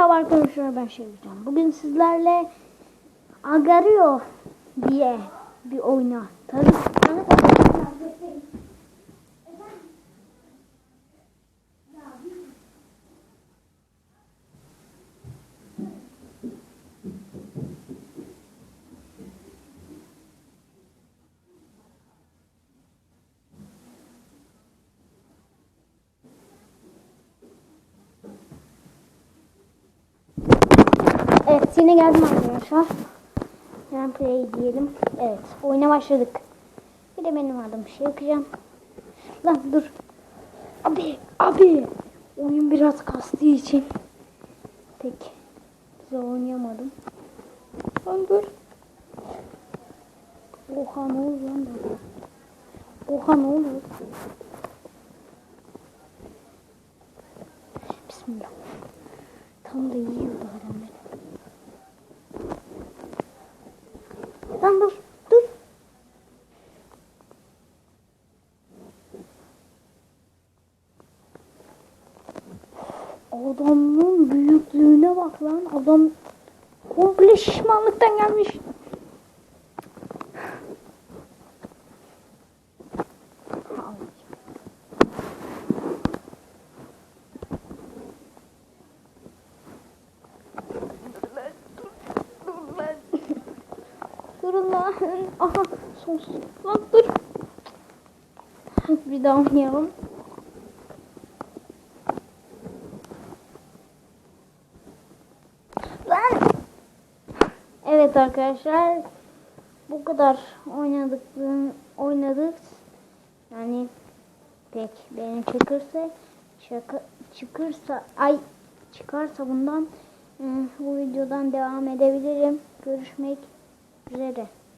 Merhaba arkadaşlar ben yapacağım. Bugün sizlerle Agario diye bir oyuna tanı Evet yine geldim arkadaşlar. Gameplay diyelim. Evet oyuna başladık. Bir de benim adım şey yapacağım. Lan dur. Abi abi. Oyun biraz kastığı için pek güzel oynayamadım. Lan dur. Oha ne oldu lan böyle? Oha ne oldu? Bismillah. Tam da yiyordu adam beni. Lan dur, dur. Adamın büyüklüğüne bak lan. Adam komple şişmanlıktan gelmiş. Durun lan. Aha sonsuz. Lan dur. Bir daha oynayalım. Lan. Evet arkadaşlar. Bu kadar oynadık. Oynadık. Yani pek beni çıkırsa şaka, çıkırsa ay çıkarsa bundan e, bu videodan devam edebilirim. Görüşmek üzere.